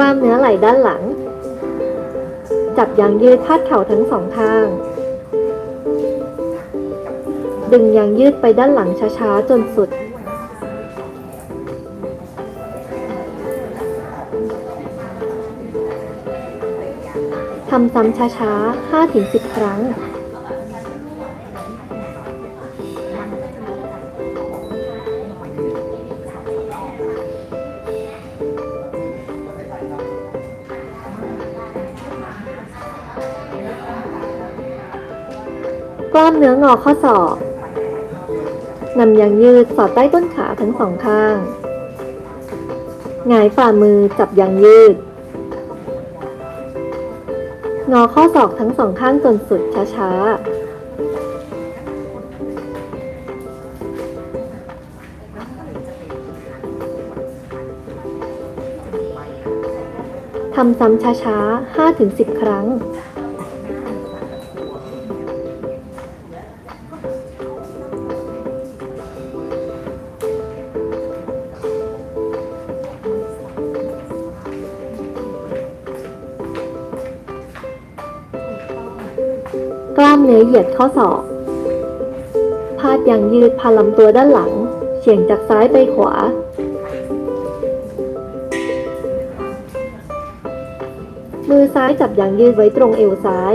กล้ามเนื้อไหล่ด้านหลัง จับยางยืดพาดเข่าทั้งสองข้าง ดึงยางยืดไปด้านหลังช้าๆ จนสุด ทำซ้ำช้าๆ 5-10 ครั้ง กล้ามเนื้องอข้อศอกนำยางยืดสอดใต้ต้นขาทั้งสองข้างหงายฝ่ามือจับยางยืด งอข้อศอกทั้งสองข้างจนสุดช้าๆทำซ้ำช้าๆ 5-10 ครั้ง เนื้อเหยียดข้อศอก พาดยางยืดพาลำตัวด้านหลัง เฉียงจากซ้ายไปขวา มือซ้ายจับยางยืดไว้ตรงเอวซ้าย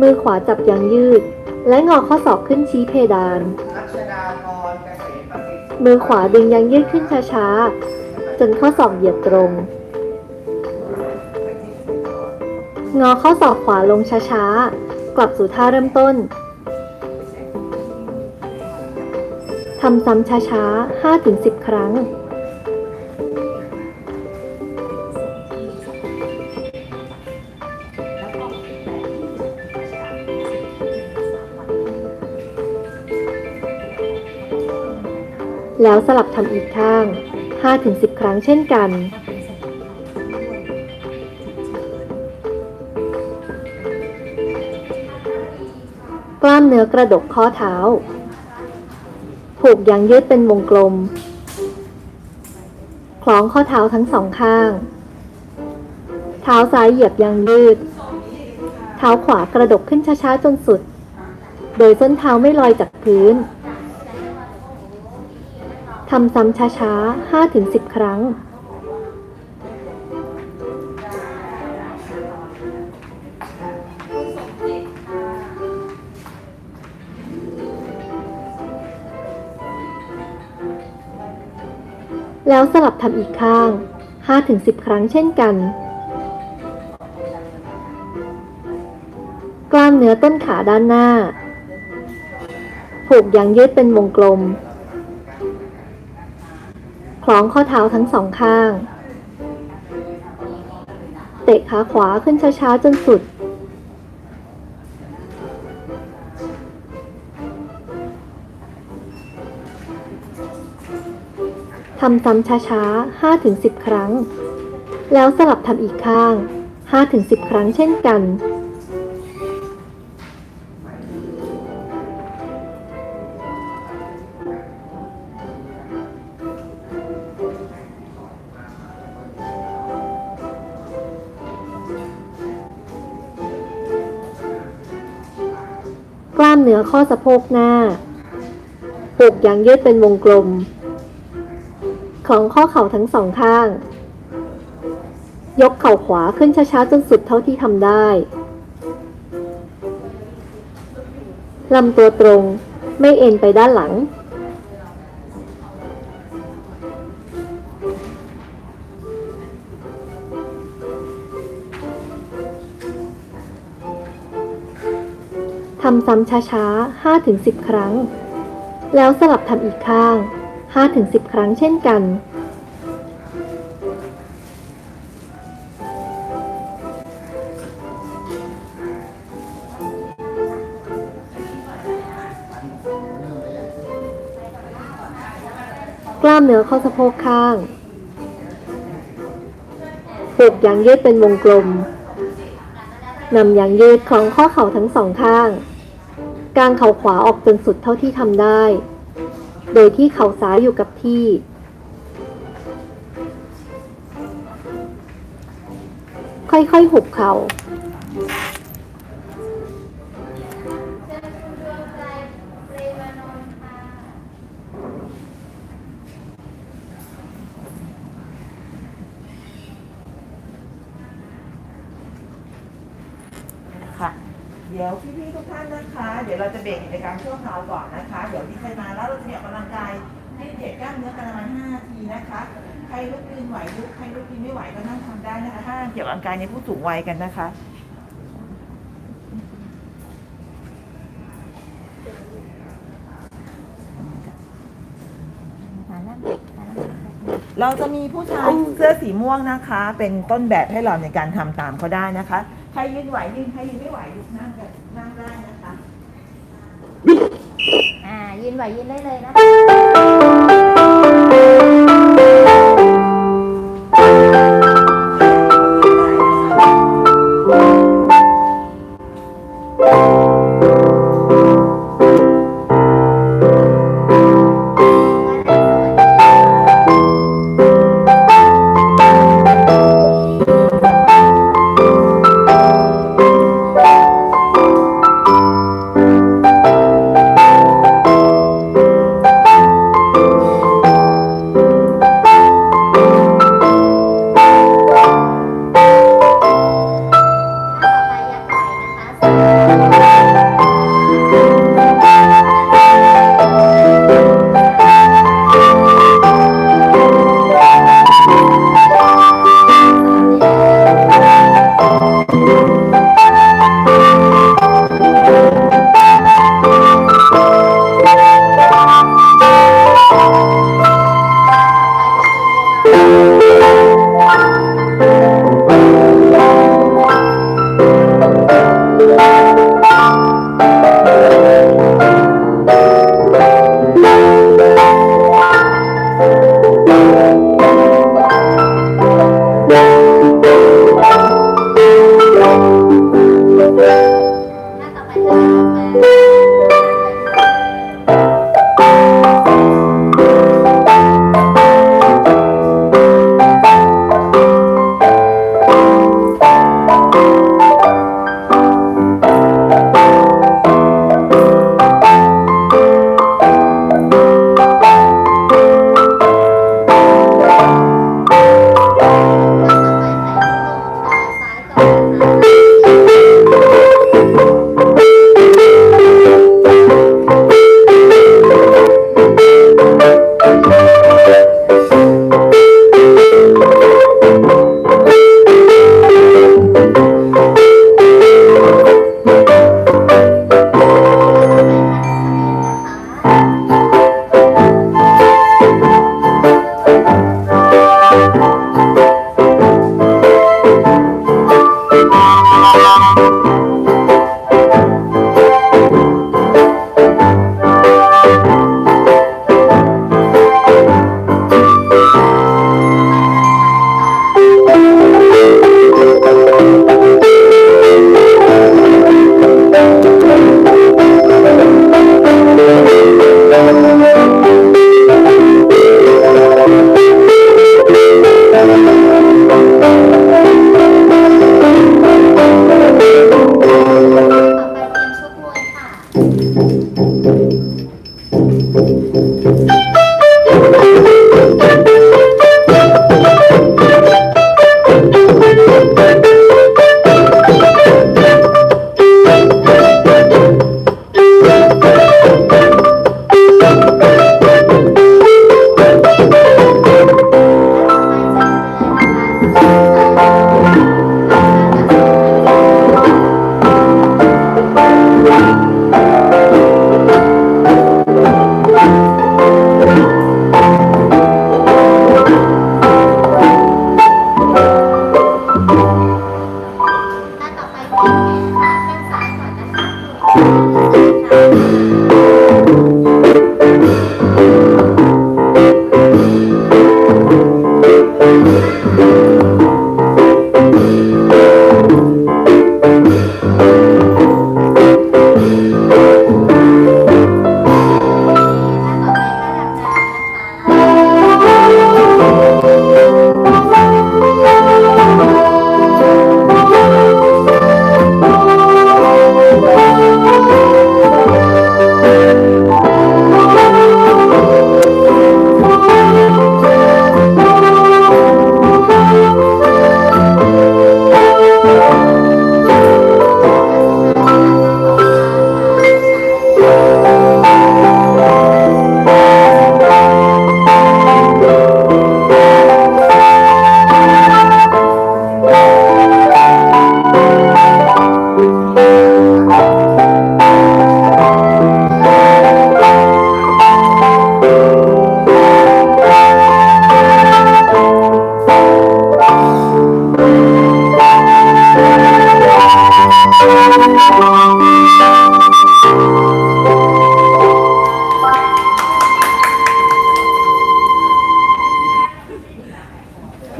มือขวาจับยางยืด และงอข้อศอกขึ้นชี้เพดาน มือขวาดึงยางยืดขึ้นช้าๆ จนข้อศอกเหยียดตรง งอข้อศอกขวาลงช้าๆ กลับสู่ท่าเริ่มต้น ทำซ้ำช้าๆ 5-10 ครั้ง แล้วสลับทำอีกข้าง 5-10 ครั้งเช่นกัน กล้ามเนื้อกระดกข้อเท้า ผูกยางยืดเป็นวงกลม คล้องข้อเท้าทั้งสองข้าง เท้าซ้ายเหยียบยางยืด เท้าขวากระดกขึ้นช้าๆจนสุด โดยส้นเท้าไม่ลอยจากพื้นทำซ้ำช้าๆ5-10 ครั้ง แล้วสลับทำอีกข้าง 5-10 ครั้งเช่นกัน กล้ามเนื้อต้นขาด้านหน้า ผูกยางยืดเป็นวงกลม คล้องข้อเท้าทั้งสองข้าง เตะขาขวาขึ้นช้าๆจนสุด ทำซ้ำช้าๆ 5-10 ครั้ง แล้วสลับทำอีกข้าง 5-10 ครั้งเช่นกัน กล้ามเนื้อข้อสะโพกหน้า ปลูกยางยืดเป็นวงกลม ของข้อเข่าทั้งสองข้าง ยกเข่าขวาขึ้นช้าๆจนสุดเท่าที่ทำได้ลำตัวตรงไม่เอ็นไปด้านหลัง ทำซ้ำช้าๆ 5-10 ครั้ง แล้วสลับทำอีกข้าง 5-10 ครั้งเช่นกัน กล้ามเนื้อข้อสะโพกข้างปลูกยางยืดเป็นวงกลม นำยางยืดของข้อเข่าทั้งสองข้าง กางเข่าขวาออกจนสุดเท่าที่ทำได้ โดยที่เข่าซ้ายอยู่กับที่ ค่อยๆหุบเขา่าามเนื้อกันประมาณ5นาทีนะคะ ใครลุกยืนไหวลุก ใครลุกยืนไม่ไหวก็นั่งทำได้นะคะถ้าเกี่ยวกับร่างกายในผู้สูงวัยกันนะคะเราจะมีผู้ชายเสื้อสีม่วงนะคะ เป็นต้นแบบให้เราในการทำตามเขาได้นะคะ ใครยืนไหวยืนใครยืนไม่ไหวลุกนั่งกันนั่งได้นะคะ อ่ายืนไหวยืนได้เลยนะคะ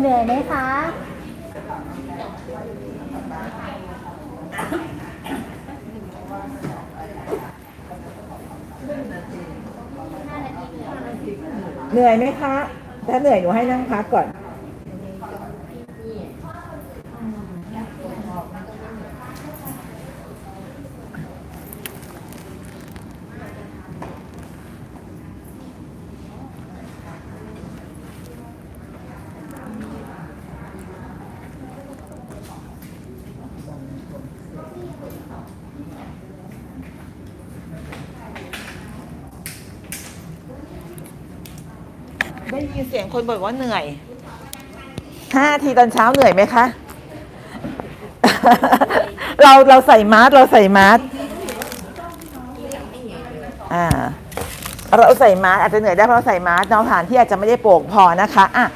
เหนื่อยไหมคะ เหนื่อยไหมคะ ถ้าเหนื่อยหนูให้นั่งพักก่อน ได้ยินเสียงคนบ่นว่าเหนื่อยห้าทีตอนเช้าเหนื่อยไหมคะ เราเราใส่มาสก์เราใส่มาสก์อ่าเราใส่มาสก์อาจจะเหนื่อยได้เพราะเราใส่มาสก์เนาะฐานที่อาจจะไม่ได้โป่งพอนะคะอะ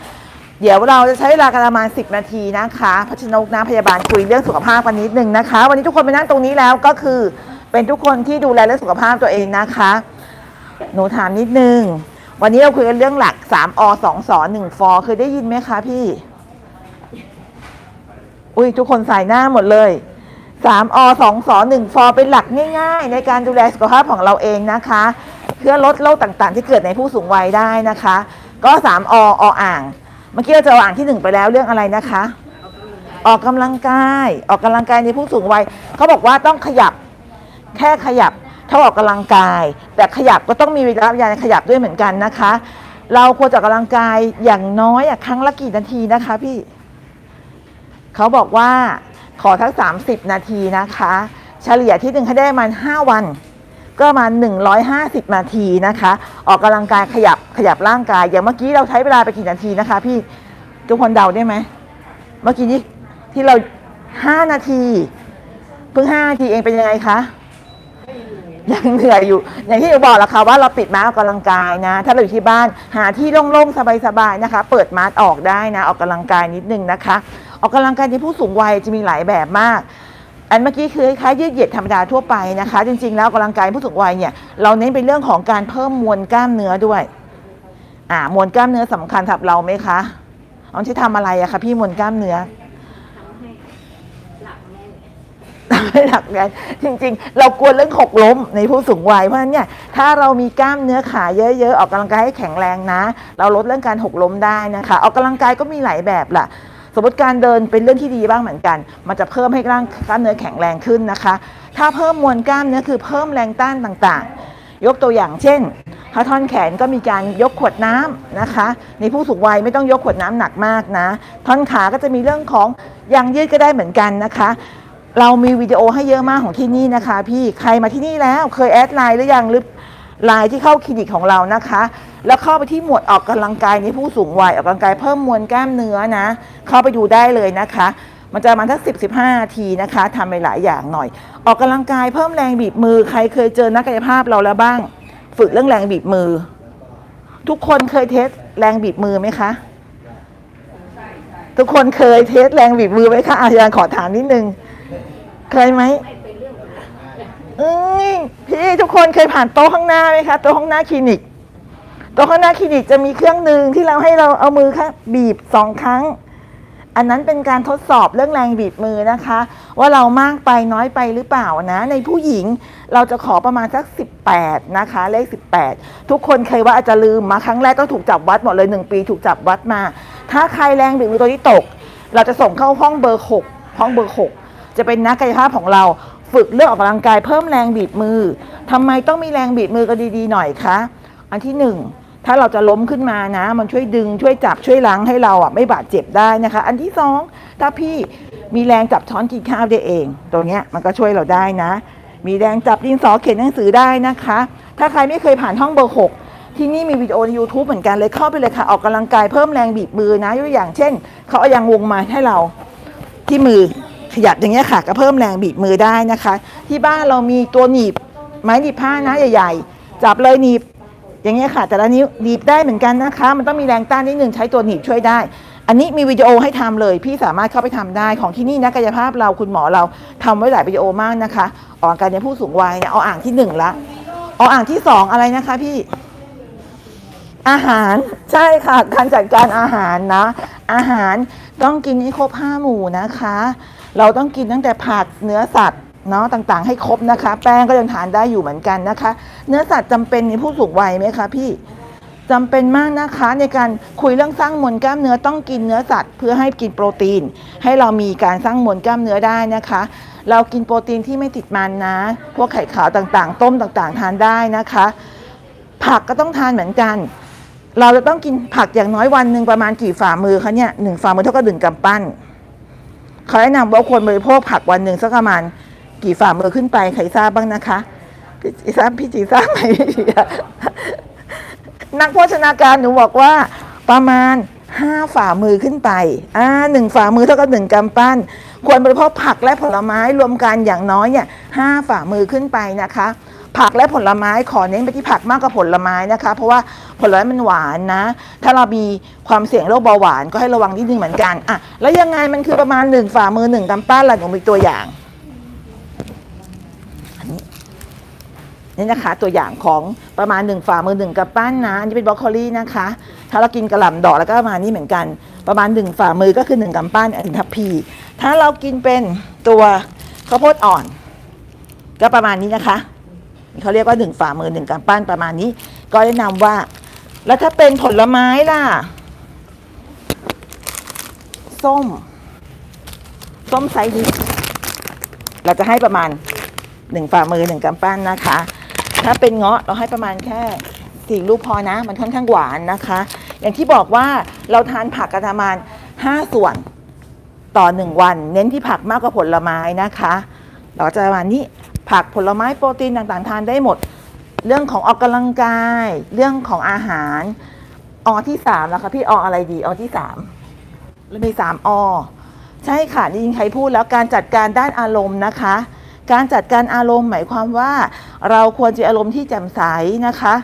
เดี๋ยวเราจะใช้เวลากันประมาณ 10 นาทีนะคะพัชนกนะพยาบาลคุยเรื่องสุขภาพกันนิดนึงนะคะ วันนี้ทุกคนไปนั่งตรงนี้แล้วก็คือ เป็นทุกคนที่ดูแลเรื่องสุขภาพตัวเองนะคะ หนูถามนิดนึง วันนี้เราคุยกันเรื่องหลัก 3 อ 2 สอ1ฟอเคยได้ยินไหมคะพี่ อุ้ยทุกคนใส่หน้าหมดเลย 3 อ 2 สอ1ฟอเป็นหลักง่าย ๆ ในการดูแลสุขภาพของเราเองนะคะ เพื่อลดโรคต่างๆ ที่เกิดในผู้สูงวัยได้นะคะ ก็ 3 อ ออ่าง เมื่อกี้เราเจออ่างที่ 1 ไปแล้วเรื่องอะไรนะคะ ออกกำลังกาย ออกกำลังกายในผู้สูงวัยเขาบอกว่าต้องขยับ แค่ขยับ เท่าออกกำลังกาย แต่ขยับก็ต้องมีระยะเวลาในขยับด้วยเหมือนกันนะคะ เราควรจะออกกำลังกายอย่างน้อยครั้งละกี่นาทีนะคะพี่เขาบอกว่าขอทั้ง 30 นาทีนะคะ เฉลี่ยที่หนึ่งให้ได้ประมาณ5วัน ก็ประมาณ150 นาทีนะคะ ออกกำลังกายขยับขยับร่างกาย อย่างเมื่อกี้เราใช้เวลาไปกี่นาทีนะคะ พี่ทุกคนเดาได้ไหมเมื่อกี้นี้ที่เรา 5 นาที เพิ่ง 5 นาทีเองเป็นยังไงคะ ยังเหนื่อยอยู่ อย่างที่หนูบอกแล้วค่ะว่าเราปิดม้าออกกำลังกายนะ ถ้าเราอยู่ที่บ้านหาที่โล่งๆสบายๆนะคะ เปิดม้าออกได้นะ ออกกำลังกายนิดนึงนะคะ ออกกำลังกายในผู้สูงวัยจะมีหลายแบบมาก อันเมื่อกี้คือคล้ายยืดเหยียดธรรมดาทั่วไปนะคะ จริงๆ แล้วออกกำลังกายผู้สูงวัยเนี่ยเราเน้นเป็นเรื่องของการเพิ่มมวลกล้ามเนื้อด้วยอ่ามวลกล้ามเนื้อสำคัญสำหรับเราไหมคะเอาที่ทำอะไรอะคะพี่มวลกล้ามเนื้อ ทำให้หลักแน่จริงๆ เรากลัวเรื่องหกล้มในผู้สูงวัยเพราะฉะนั้นเนี่ยถ้าเรามีกล้ามเนื้อขาเยอะๆ ออกกำลังกายให้แข็งแรงนะ เราลดเรื่องการหกล้มได้นะคะ ออกกำลังกายก็มีหลายแบบล่ะสมมติการเดินเป็นเรื่องที่ดีบ้างเหมือนกัน มันจะเพิ่มให้ร่างกล้ามเนื้อแข็งแรงขึ้นนะคะ ถ้าเพิ่มมวลกล้ามเนื้อคือเพิ่มแรงต้านต่างๆ ยกตัวอย่างเช่นถ้าท่อนแขนก็มีการยกขวดน้ำนะคะ ในผู้สูงวัยไม่ต้องยกขวดน้ำหนักมากนะ ท่อนขาก็จะมีเรื่องของยางยืดก็ได้เหมือนกันนะคะ เรามีวิดีโอให้เยอะมากของที่นี่นะคะ พี่ใครมาที่นี่แล้วเคยแอดไลน์หรือยังหรือไลน์ที่เข้าคลินิกของเรานะคะ แล้วเข้าไปที่หมวดออกกำลังกายในผู้สูงวัยออกกำลังกายเพิ่มมวลกล้ามเนื้อนะ เข้าไปดูได้เลยนะคะ มันจะมาทักสิบสิบห้าทีนะคะทำไปหลายอย่างหน่อย ออกกำลังกายเพิ่มแรงบีบมือใครเคยเจอนักกายภาพเราแล้วบ้าง ฝึกเรื่องแรงบีบมือ ทุกคนเคยเทสแรงบีบมือไหมคะทุกคนเคยเทสแรงบีบมือไหมคะอาจารย์ขอถามนิดนึง เคยไหมอืมพี่ทุกคนเคยผ่านโต๊ะข้างหน้าไหมคะโต๊ะข้างหน้าคลินิกโต๊ะข้างหน้าคลินิกจะมีเครื่องหนึ่งที่เราให้เราเอามือค่ะบีบสองครั้ง อันนั้นเป็นการทดสอบเรื่องแรงบีบมือนะคะ ว่าเรามากไปน้อยไปหรือเปล่านะ ในผู้หญิงเราจะขอประมาณสัก 18 นะคะ เลข 18 ทุกคนเคยว่าอาจจะลืมมาครั้งแรกก็ถูกจับวัดหมดเลย 1 ปีถูกจับวัดมา ถ้าใครแรงบีบมือตัวที่ตก เราจะส่งเข้าห้องเบอร์ 6 ห้องเบอร์ 6 จะเป็นนักกายภาพของเราฝึกเรื่องออกกำลังกายเพิ่มแรงบีบมือทำไมต้องมีแรงบีบมือกันดีๆหน่อยคะอันที่หนึ่งถ้าเราจะล้มขึ้นมานะ มันช่วยดึงช่วยจับช่วยล้างให้เราอะไม่บาดเจ็บได้นะคะ อันที่สองถ้าพี่มีแรงจับช้อนกินข้าวได้เองตัวเนี้ยมันก็ช่วยเราได้นะ มีแรงจับดินสอเขียนหนังสือได้นะคะ ถ้าใครไม่เคยผ่านห้องเบอร์หกที่นี่มีวิดีโอใน YouTube เหมือนกันเลยเข้าไปเลยค่ะ ออกกำลังกายเพิ่มแรงบีบมือนะยกตัวอย่างเช่น เขาเอายางวงมาให้เราที่มือ ขยับอย่างเงี้ยค่ะ ก็เพิ่มแรงบีบมือได้นะคะ ที่บ้านเรามีตัวหนีบไม้หนีบผ้านะใหญ่ ๆ จับเลยหนีบอย่างเงี้ยค่ะ แต่ละนิ้วหนีบได้เหมือนกันนะคะ มันต้องมีแรงต้านนิดนึงใช้ตัวหนีบช่วยได้ อันนี้มีวิดีโอให้ทำเลย พี่สามารถเข้าไปทำได้ของที่นี่นะกายภาพเราคุณหมอเราทำไว้หลายวิดีโอมากนะคะออกกำลังกายในผู้สูงวัยเนี่ยเอาอ่างที่หนึ่งละเอาอ่างที่สองอะไรนะคะพี่อาหารใช่ค่ะ การจัดการอาหารนะ อาหารต้องกินให้ครบห้าหมู่นะคะ เราต้องกินตั้งแต่ผักเนื้อสัตว์เนาะต่างๆให้ครบนะคะ แป้งก็ยังทานได้อยู่เหมือนกันนะคะ เนื้อสัตว์จำเป็นในผู้สูงวัยไหมคะพี่จำเป็นมากนะคะในการคุยเรื่องสร้างมวลกล้ามเนื้อต้องกินเนื้อสัตว์ เพื่อให้กินโปรตีน ให้เรามีการสร้างมวลกล้ามเนื้อได้นะคะ เรากินโปรตีนที่ไม่ติดมันนะ พวกไข่ขาวต่างๆ ต้มต่างๆ ทานได้นะคะ ผักก็ต้องทานเหมือนกัน เราจะต้องกินผักอย่างน้อยวันหนึ่งประมาณกี่ฝ่ามือคะเนี่ยหนึ่งฝ่ามือเท่ากับหนึ่งกำปั้น เขาแนะนำว่าควรบริโภคผักวันหนึ่งสักประมาณกี่ฝ่ามือขึ้นไปใครทราบบ้างนะคะพี่จีทราบพี่จีทราบไหมนักโภชนาการหนูบอกว่าประมาณห้าฝ่ามือขึ้นไป อ่าหนึ่งฝ่ามือเท่ากับหนึ่งกำปั้น ควรบริโภคผักและผลไม้รวมกันอย่างน้อยเนี่ยห้าฝ่ามือขึ้นไปนะคะ ผักและผลไม้ขอเน้นไปที่ผักมากกว่าผลไม้นะคะ เพราะว่าผลไม้มันหวานนะ ถ้าเรามีความเสี่ยงโรคเบาหวานก็ให้ระวังนิดนึงเหมือนกันอะแล้วยังไงมันคือประมาณหนึ่งฝ่ามือหนึ่งกำปั้นล่ะหนูมีตัวอย่างอันนี้นี่นะคะ ตัวอย่างของประมาณหนึ่งฝ่ามือหนึ่งกำปั้นนะอันนี่เป็นบรอกโคลีนะคะ ถ้าเรากินกระหล่ำดอกแล้วก็ประมาณนี้เหมือนกัน ประมาณหนึ่งฝ่ามือก็คือหนึ่งกำปั้นอันทัพพีถ้าเรากินเป็นตัวข้าวโพดอ่อน ก็ประมาณนี้นะคะ เขาเรียกว่าหนึ่งฝ่ามือหนึ่งกำปั้นประมาณนี้ ก็แนะนำว่า แล้วถ้าเป็นผลไม้ล่ะ ส้ม ส้มไซส์นี้เราจะให้ประมาณหนึ่งฝ่ามือหนึ่งกำปั้นนะคะ ถ้าเป็นเงาะเราให้ประมาณแค่สี่ลูกพอนะ มันค่อนข้างหวานนะคะ อย่างที่บอกว่าเราทานผักกันประมาณห้าส่วนต่อหนึ่งวัน เน้นที่ผักมากกว่าผลไม้นะคะ เราจะประมาณนี้ ผักผลไม้โปรตีนต่างๆ ทานได้หมด เรื่องของออกกำลังกาย เรื่องของอาหารอที่สามแล้วค่ะพี่ออะไรดีอที่สามเรามีสามอใช่ค่ะนี่ยิงใครพูดแล้วการจัดการด้านอารมณ์นะคะ การจัดการอารมณ์หมายความว่า เราควรจะอารมณ์ที่แจ่มใสนะคะ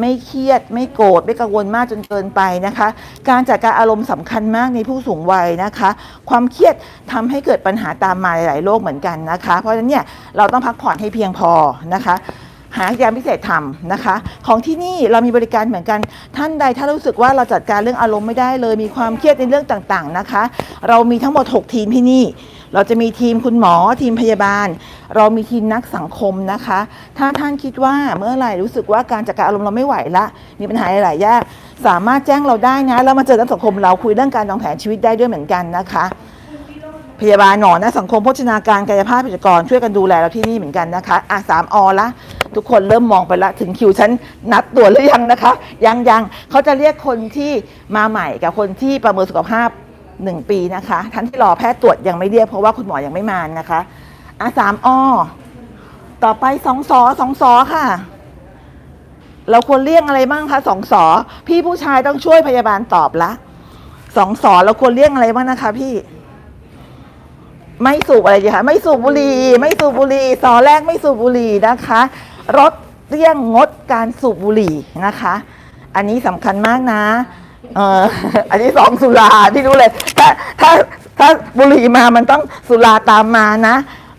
ไม่เครียด ไม่โกรธไม่กังวลมากจนเกินไปนะคะ การจัดการอารมณ์สำคัญมากในผู้สูงวัยนะคะ ความเครียดทำให้เกิดปัญหาตามมาหลายๆโรคเหมือนกันนะคะ เพราะฉะนั้นเนี่ยเราต้องพักผ่อนให้เพียงพอนะคะากิจกรรมพิเศษทำนะคะ ของที่นี่เรามีบริการเหมือนกันท่านใดถ้ารู้สึกว่าเราจัดการเรื่องอารมณ์ไม่ได้เลย มีความเครียดในเรื่องต่างๆนะคะ เรามีทั้งหมด 6 ทีมที่นี่ เราจะมีทีมคุณหมอทีมพยาบาล เรามีทีมนักสังคมนะคะ ถ้าท่านคิดว่าเมื่อไหร่รู้สึกว่าการจัดการอารมณ์เราไม่ไหวละมีปัญหาหลายอย่างสามารถแจ้งเราได้นะแล้วมาเจอนักสังคมเราคุยเรื่องการวางแผนชีวิตได้ด้วยเหมือนกันนะคะ พยาบาลหนอนนะสังคมโภชนาการกายภาพกิจกรช่วยกันดูแลเราที่นี่เหมือนกันนะคะอะสามอละทุกคนเริ่มมองไปละถึงคิวฉันนัดตรวจหรือยังนะคะ ยังยังเขาจะเรียกคนที่มาใหม่กับคนที่ประเมินสุขภาพหนึ่งปีนะคะท่านที่รอแพทย์ตรวจยังไม่เรียกเพราะว่าคุณหมอยังไม่มานะคะอะสามอต่อไปสองสอสองสอค่ะ เราควรเรียกอะไรบ้างคะสองสอพี่ผู้ชายต้องช่วยพยาบาลตอบละสองสอเราควรเรียกอะไรบ้างนะคะ พี่ ไม่สูบอะไรดีคะไม่สูบบุหรี่ไม่สูบบุหรี่สอแรกไม่สูบบุหรี่นะคะลดเลี่ยงงดการสูบบุหรี่นะคะ อันนี้สำคัญมากนะเอออันนี้สองสุราที่รู้เลย ถ้าถ้าถ้าบุหรี่มามันต้องสุราตามมานะ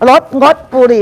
ลดงดบุหรี่